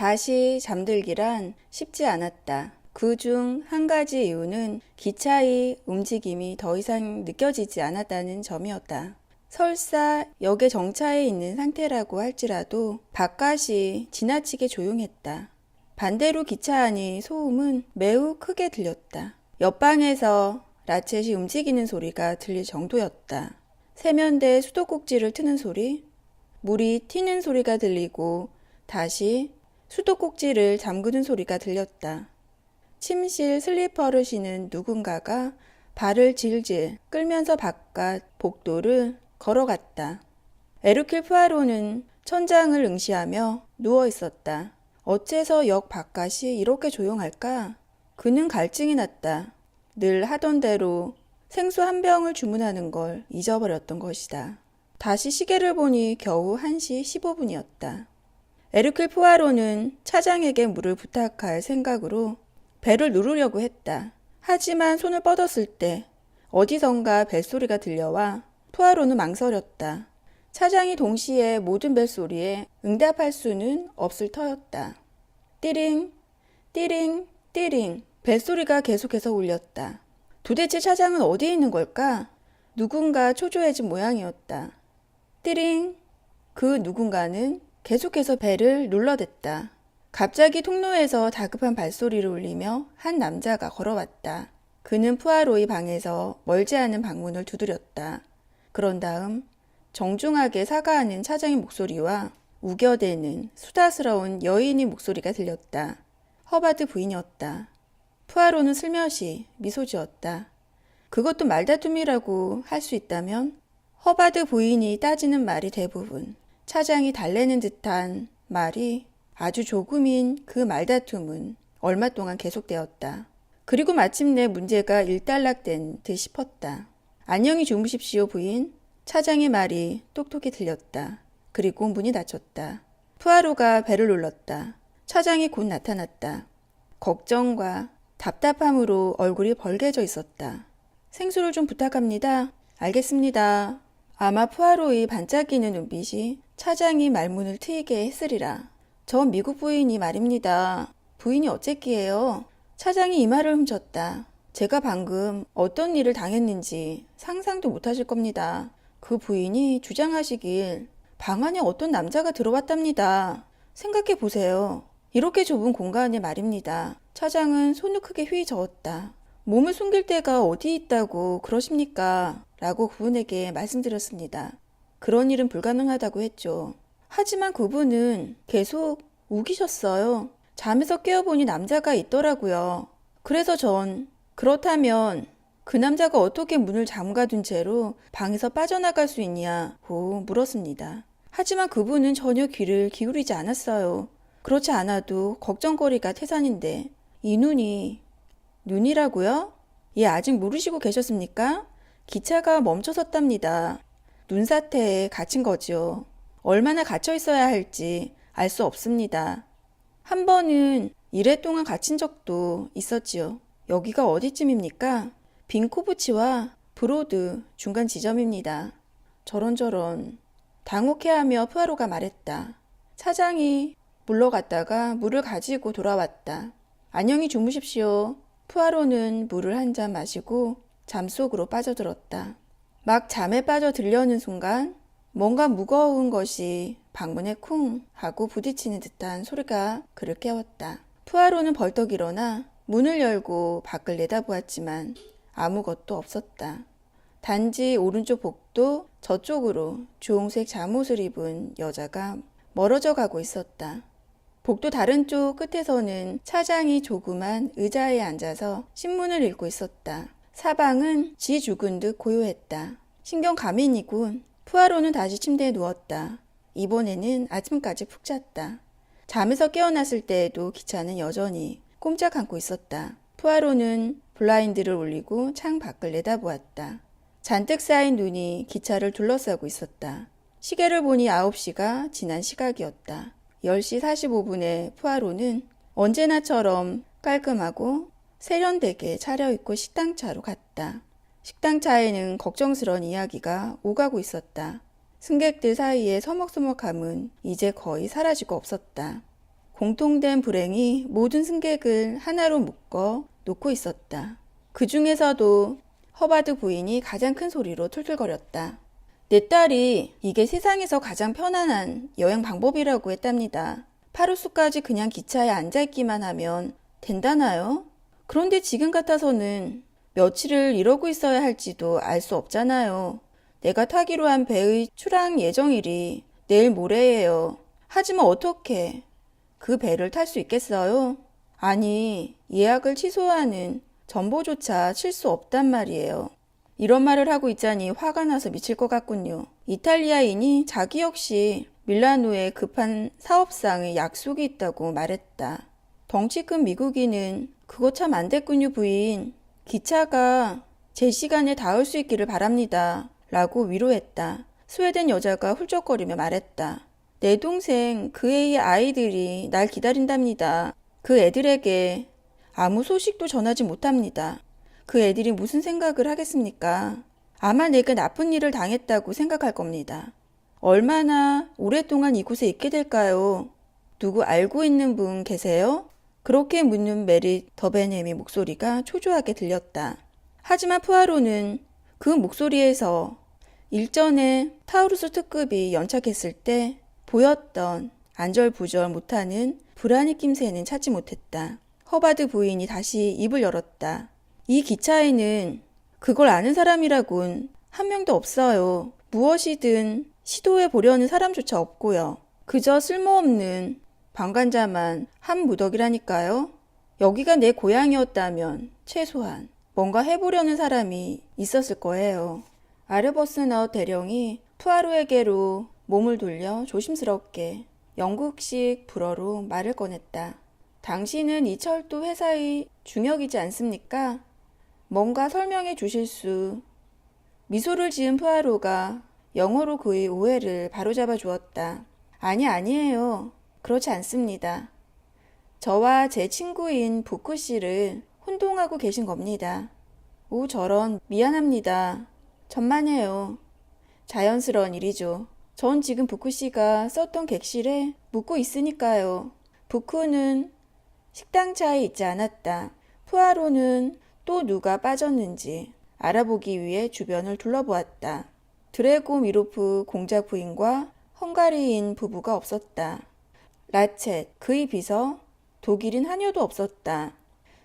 다시 잠들기란 쉽지 않았다. 그 중 한 가지 이유는 기차의 움직임이 더 이상 느껴지지 않았다는 점이었다. 설사 역에 정차해 있는 상태라고 할지라도 바깥이 지나치게 조용했다. 반대로 기차 안의 소음은 매우 크게 들렸다. 옆방에서 라쳇이 움직이는 소리가 들릴 정도였다. 세면대 수도꼭지를 트는 소리, 물이 튀는 소리가 들리고 다시 수도꼭지를 잠그는 소리가 들렸다. 침실 슬리퍼를 신은 누군가가 발을 질질 끌면서 바깥 복도를 걸어갔다. 에르킬 푸아로는 천장을 응시하며 누워 있었다. 어째서 역 바깥이 이렇게 조용할까? 그는 갈증이 났다. 늘 하던 대로 생수 한 병을 주문하는 걸 잊어버렸던 것이다. 다시 시계를 보니 겨우 1시 15분이었다. 에르클 푸아로는 차장에게 물을 부탁할 생각으로 배를 누르려고 했다. 하지만 손을 뻗었을 때 어디선가 벨소리가 들려와 푸아로는 망설였다. 차장이 동시에 모든 벨소리에 응답할 수는 없을 터였다. 띠링, 띠링, 띠링. 벨소리가 계속해서 울렸다. 도대체 차장은 어디에 있는 걸까? 누군가 초조해진 모양이었다. 띠링. 그 누군가는 계속해서 벨을 눌러댔다. 갑자기 통로에서 다급한 발소리를 울리며 한 남자가 걸어왔다. 그는 푸아로의 방에서 멀지 않은 방문을 두드렸다. 그런 다음 정중하게 사과하는 차장의 목소리와 우겨대는 수다스러운 여인의 목소리가 들렸다. 허바드 부인이었다. 푸아로는 슬며시 미소 지었다. 그것도 말다툼이라고 할 수 있다면 허바드 부인이 따지는 말이 대부분 차장이 달래는 듯한 말이 아주 조금인 그 말다툼은 얼마 동안 계속되었다. 그리고 마침내 문제가 일단락된 듯 싶었다. 안녕히 주무십시오, 부인. 차장의 말이 똑똑히 들렸다. 그리고 문이 닫혔다. 푸아로가 배를 눌렀다. 차장이 곧 나타났다. 걱정과 답답함으로 얼굴이 벌개져 있었다. 생수를 좀 부탁합니다. 알겠습니다. 아마 푸아로의 반짝이는 눈빛이 차장이 말문을 트이게 했으리라. 전 미국 부인이 말입니다. 부인이 어쨌기에요? 차장이 이 말을 훔쳤다. 제가 방금 어떤 일을 당했는지 상상도 못하실 겁니다. 그 부인이 주장하시길 방 안에 어떤 남자가 들어왔답니다. 생각해 보세요. 이렇게 좁은 공간에 말입니다. 차장은 손을 크게 휘 저었다. 몸을 숨길 데가 어디 있다고 그러십니까? 라고 그분에게 말씀드렸습니다. 그런 일은 불가능하다고 했죠. 하지만 그분은 계속 우기셨어요. 잠에서 깨어보니 남자가 있더라고요. 그래서 전 그렇다면 그 남자가 어떻게 문을 잠가둔 채로 방에서 빠져나갈 수 있냐고 물었습니다. 하지만 그분은 전혀 귀를 기울이지 않았어요. 그렇지 않아도 걱정거리가 태산인데 이 눈이 눈이라고요? 예, 아직 모르시고 계셨습니까? 기차가 멈춰섰답니다. 눈사태에 갇힌 거지요. 얼마나 갇혀 있어야 할지 알 수 없습니다. 한 번은 일해 동안 갇힌 적도 있었지요. 여기가 어디쯤입니까? 빈코브치와 브로드 중간 지점입니다. 저런저런 당혹해하며 푸아로가 말했다. 차장이 물러갔다가 물을 가지고 돌아왔다. 안녕히 주무십시오. 푸아로는 물을 한 잔 마시고 잠 속으로 빠져들었다. 막 잠에 빠져 들려는 순간 뭔가 무거운 것이 방문에 쿵 하고 부딪히는 듯한 소리가 그를 깨웠다. 푸아로는 벌떡 일어나 문을 열고 밖을 내다보았지만 아무것도 없었다. 단지 오른쪽 복도 저쪽으로 주홍색 잠옷을 입은 여자가 멀어져 가고 있었다. 복도 다른 쪽 끝에서는 차장이 조그만 의자에 앉아서 신문을 읽고 있었다. 사방은 지 죽은 듯 고요했다. 신경 가민이군. 푸아로는 다시 침대에 누웠다. 이번에는 아침까지 푹 잤다. 잠에서 깨어났을 때에도 기차는 여전히 꼼짝 않고 있었다. 푸아로는 블라인드를 올리고 창 밖을 내다보았다. 잔뜩 쌓인 눈이 기차를 둘러싸고 있었다. 시계를 보니 9시가 지난 시각이었다. 10시 45분에 푸아로는 언제나처럼 깔끔하고 세련되게 차려입고 식당차로 갔다. 식당차에는 걱정스런 이야기가 오가고 있었다. 승객들 사이의 서먹서먹함은 이제 거의 사라지고 없었다. 공통된 불행이 모든 승객을 하나로 묶어 놓고 있었다. 그 중에서도 허바드 부인이 가장 큰 소리로 툴툴거렸다. 내 딸이 이게 세상에서 가장 편안한 여행 방법이라고 했답니다. 파루스까지 그냥 기차에 앉아있기만 하면 된다나요? 그런데 지금 같아서는 며칠을 이러고 있어야 할지도 알 수 없잖아요. 내가 타기로 한 배의 출항 예정일이 내일 모레예요. 하지만 어떻게 그 배를 탈 수 있겠어요? 아니, 예약을 취소하는 전보조차 칠 수 없단 말이에요. 이런 말을 하고 있자니 화가 나서 미칠 것 같군요. 이탈리아인이 자기 역시 밀라노에 급한 사업상의 약속이 있다고 말했다. 덩치 큰 미국인은 그거 참 안 됐군요, 부인. 기차가 제 시간에 닿을 수 있기를 바랍니다. 라고 위로했다. 스웨덴 여자가 훌쩍거리며 말했다. 내 동생 그 애의 아이들이 날 기다린답니다. 그 애들에게 아무 소식도 전하지 못합니다. 그 애들이 무슨 생각을 하겠습니까? 아마 내가 나쁜 일을 당했다고 생각할 겁니다. 얼마나 오랫동안 이곳에 있게 될까요? 누구 알고 있는 분 계세요? 그렇게 묻는 메리 더벤햄의 목소리가 초조하게 들렸다. 하지만 푸아로는 그 목소리에서 일전에 타우루스 특급이 연착했을 때 보였던 안절부절 못하는 불안의 낌새는 찾지 못했다. 허바드 부인이 다시 입을 열었다. 이 기차에는 그걸 아는 사람이라곤 한 명도 없어요. 무엇이든 시도해 보려는 사람조차 없고요. 그저 쓸모없는 방관자만 한 무덕이라니까요. 여기가 내 고향이었다면 최소한 뭔가 해보려는 사람이 있었을 거예요. 아르버스너 대령이 푸아로에게로 몸을 돌려 조심스럽게 영국식 불어로 말을 꺼냈다. 당신은 이 철도 회사의 중역이지 않습니까? 뭔가 설명해 주실 수. 미소를 지은 푸아로가 영어로 그의 오해를 바로잡아 주었다. 아니, 아니에요. 그렇지 않습니다. 저와 제 친구인 부쿠 씨를 혼동하고 계신 겁니다. 오, 저런, 미안합니다. 천만에요. 자연스러운 일이죠. 전 지금 부쿠 씨가 썼던 객실에 묵고 있으니까요. 부쿠는 식당 차에 있지 않았다. 푸아로는 또 누가 빠졌는지 알아보기 위해 주변을 둘러보았다. 드레고 미로프 공작 부인과 헝가리인 부부가 없었다. 라쳇, 그의 비서, 독일인 하녀도 없었다.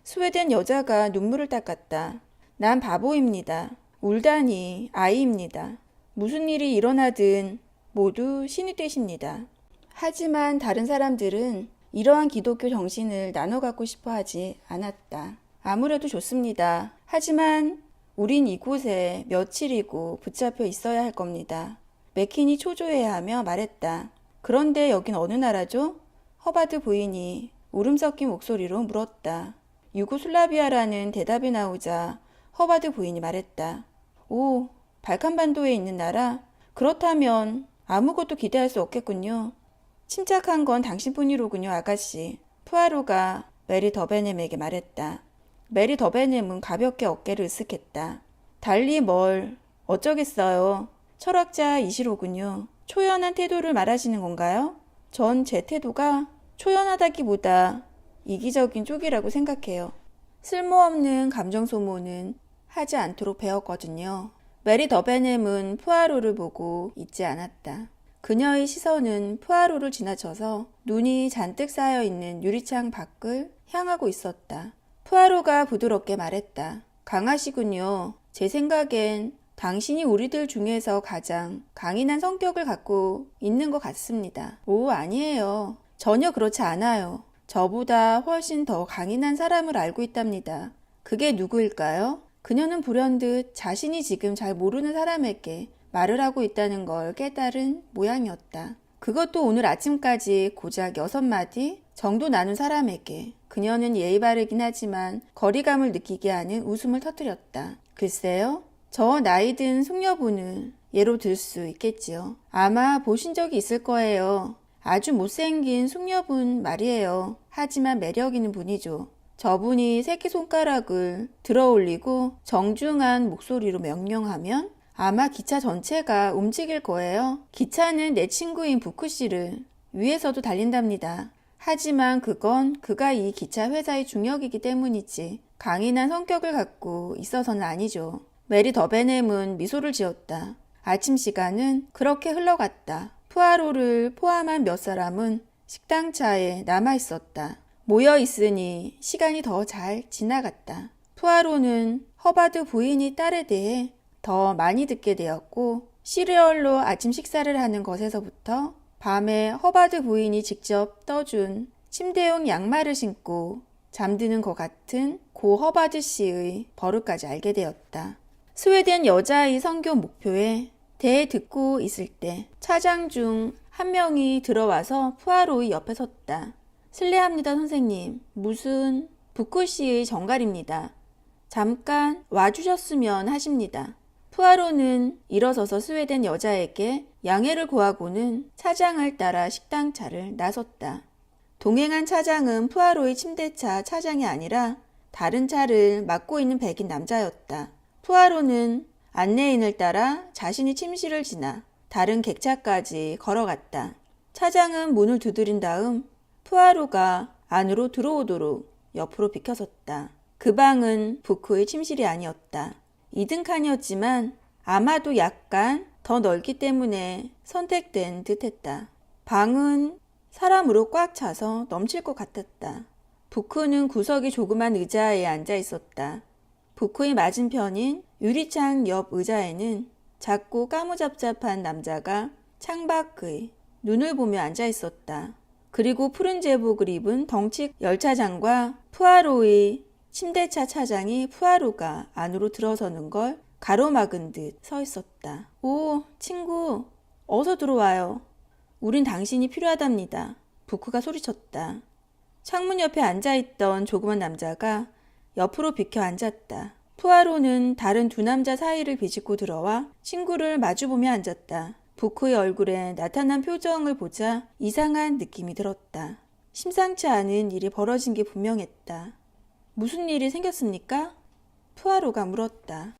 스웨덴 여자가 눈물을 닦았다. 난 바보입니다. 울다니 아이입니다. 무슨 일이 일어나든 모두 신이 되십니다. 하지만 다른 사람들은 이러한 기독교 정신을 나눠 갖고 싶어 하지 않았다. 아무래도 좋습니다. 하지만 우린 이곳에 며칠이고 붙잡혀 있어야 할 겁니다. 맥킨이 초조해야 하며 말했다. 그런데 여긴 어느 나라죠? 허바드 부인이 울음 섞인 목소리로 물었다. 유고슬라비아라는 대답이 나오자 허바드 부인이 말했다. 오, 발칸반도에 있는 나라? 그렇다면 아무것도 기대할 수 없겠군요. 침착한 건 당신뿐이로군요, 아가씨. 푸아로가 메리 더베넴에게 말했다. 메리 더베넴은 가볍게 어깨를 으쓱했다. 달리 뭘 어쩌겠어요. 철학자 이시로군요. 초연한 태도를 말하시는 건가요? 전 제 태도가 초연하다기보다 이기적인 쪽이라고 생각해요. 쓸모없는 감정 소모는 하지 않도록 배웠거든요. 메리 더베넴은 푸아로를 보고 있지 않았다. 그녀의 시선은 푸아로를 지나쳐서 눈이 잔뜩 쌓여 있는 유리창 밖을 향하고 있었다. 푸아로가 부드럽게 말했다. 강하시군요. 제 생각엔 당신이 우리들 중에서 가장 강인한 성격을 갖고 있는 것 같습니다. 오, 아니에요. 전혀 그렇지 않아요. 저보다 훨씬 더 강인한 사람을 알고 있답니다. 그게 누구일까요? 그녀는 불현듯 자신이 지금 잘 모르는 사람에게 말을 하고 있다는 걸 깨달은 모양이었다. 그것도 오늘 아침까지 고작 여섯 마디 정도 나눈 사람에게 그녀는 예의 바르긴 하지만 거리감을 느끼게 하는 웃음을 터뜨렸다. 글쎄요, 저 나이 든 숙녀분을 예로 들 수 있겠지요. 아마 보신 적이 있을 거예요. 아주 못생긴 숙녀분 말이에요. 하지만 매력 있는 분이죠. 저분이 새끼손가락을 들어 올리고 정중한 목소리로 명령하면 아마 기차 전체가 움직일 거예요. 기차는 내 친구인 부쿠 씨를 위에서도 달린답니다. 하지만 그건 그가 이 기차 회사의 중역이기 때문이지. 강인한 성격을 갖고 있어서는 아니죠. 메리 더베넴은 미소를 지었다. 아침 시간은 그렇게 흘러갔다. 푸아로를 포함한 몇 사람은 식당 차에 남아 있었다. 모여 있으니 시간이 더 잘 지나갔다. 푸아로는 허바드 부인이 딸에 대해 더 많이 듣게 되었고 시리얼로 아침 식사를 하는 것에서부터 밤에 허바드 부인이 직접 떠준 침대용 양말을 신고 잠드는 것 같은 고 허바드 씨의 버릇까지 알게 되었다. 스웨덴 여자의 선교 목표에 대해 듣고 있을 때 차장 중 한 명이 들어와서 푸아로의 옆에 섰다. 실례합니다, 선생님. 무슨 부쿠 씨의 정갈입니다. 잠깐 와주셨으면 하십니다. 푸아로는 일어서서 스웨덴 여자에게 양해를 구하고는 차장을 따라 식당 차를 나섰다. 동행한 차장은 푸아로의 침대차 차장이 아니라 다른 차를 맡고 있는 백인 남자였다. 푸아로는 안내인을 따라 자신이 침실을 지나 다른 객차까지 걸어갔다. 차장은 문을 두드린 다음 푸아로가 안으로 들어오도록 옆으로 비켜섰다. 그 방은 부크의 침실이 아니었다. 2등 칸이었지만 아마도 약간 더 넓기 때문에 선택된 듯 했다. 방은 사람으로 꽉 차서 넘칠 것 같았다. 부크는 구석이 조그만 의자에 앉아 있었다. 부크의 맞은편인 유리창 옆 의자에는 작고 까무잡잡한 남자가 창밖의 눈을 보며 앉아 있었다. 그리고 푸른 제복을 입은 덩치 열차장과 푸아로의 침대차 차장이 푸아로가 안으로 들어서는 걸 가로막은 듯 서 있었다. 오, 친구, 어서 들어와요. 우린 당신이 필요하답니다. 부크가 소리쳤다. 창문 옆에 앉아있던 조그만 남자가 옆으로 비켜 앉았다. 푸아로는 다른 두 남자 사이를 비집고 들어와 친구를 마주보며 앉았다. 부크의 얼굴에 나타난 표정을 보자 이상한 느낌이 들었다. 심상치 않은 일이 벌어진 게 분명했다. 무슨 일이 생겼습니까? 푸아로가 물었다.